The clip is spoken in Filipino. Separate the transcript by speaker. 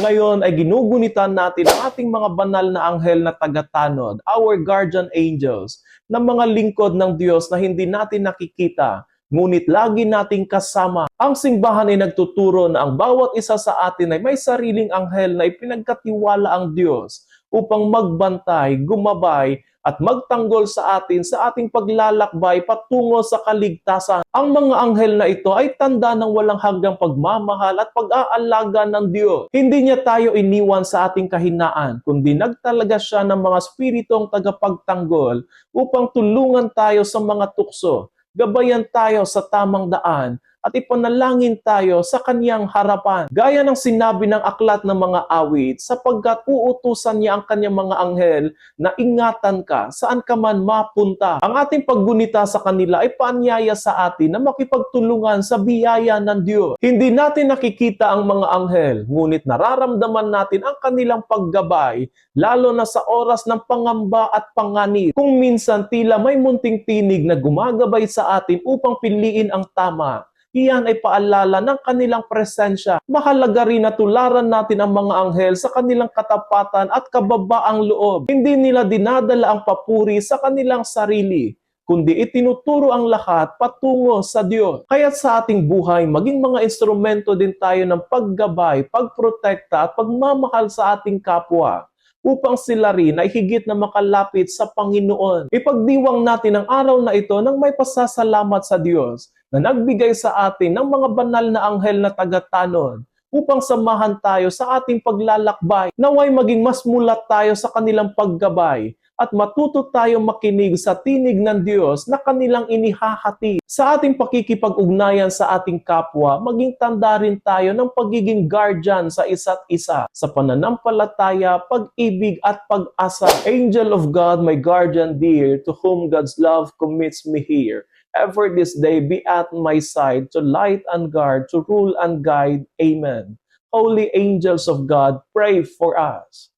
Speaker 1: Ngayon ay ginugunitan natin ang ating mga banal na anghel na tagatanod, our guardian angels, na mga lingkod ng Diyos na hindi natin nakikita, ngunit lagi nating kasama. Ang simbahan ay nagtuturo na ang bawat isa sa atin ay may sariling anghel na ipinagkatiwala ang Diyos upang magbantay, gumabay, at magtanggol sa atin sa ating paglalakbay patungo sa kaligtasan. Ang mga anghel na ito ay tanda ng walang hanggang pagmamahal at pag-aalaga ng Diyos. Hindi niya tayo iniwan sa ating kahinaan, kundi nagtalaga siya ng mga spiritong tagapagtanggol upang tulungan tayo sa mga tukso, gabayan tayo sa tamang daan, at ipanalangin tayo sa kaniyang harapan. Gaya ng sinabi ng aklat ng mga awit, sapagkat uutusan niya ang kanyang mga anghel na ingatan ka saan ka man mapunta. Ang ating paggunita sa kanila ay paanyaya sa atin na makipagtulungan sa biyaya ng Diyos. Hindi natin nakikita ang mga anghel, ngunit nararamdaman natin ang kanilang paggabay, lalo na sa oras ng pangamba at panganib. Kung minsan tila may munting tinig na gumagabay sa atin upang piliin ang tama, iyan ay paalala ng kanilang presensya. Mahalaga rin na tularan natin ang mga anghel sa kanilang katapatan at kababaang loob. Hindi nila dinadala ang papuri sa kanilang sarili, kundi itinuturo ang lahat patungo sa Diyos. Kaya sa ating buhay, maging mga instrumento din tayo ng paggabay, pagprotekta at pagmamahal sa ating kapwa upang sila rin ay higit na makalapit sa Panginoon. Ipagdiwang natin ang araw na ito ng may pasasalamat sa Diyos na nagbigay sa atin ng mga banal na anghel na tagatanod upang samahan tayo sa ating paglalakbay. Naway maging mas mulat tayo sa kanilang paggabay at matuto tayo makinig sa tinig ng Diyos na kanilang inihahati. Sa ating pakikipag-ugnayan sa ating kapwa, maging tanda rin tayo ng pagiging guardian sa isa't isa sa pananampalataya, pag-ibig at pag-asa. Angel of God, my guardian dear, to whom God's love commits me here, ever this day be at my side to light and guard, to rule and guide. Amen. Holy angels of God, pray for us.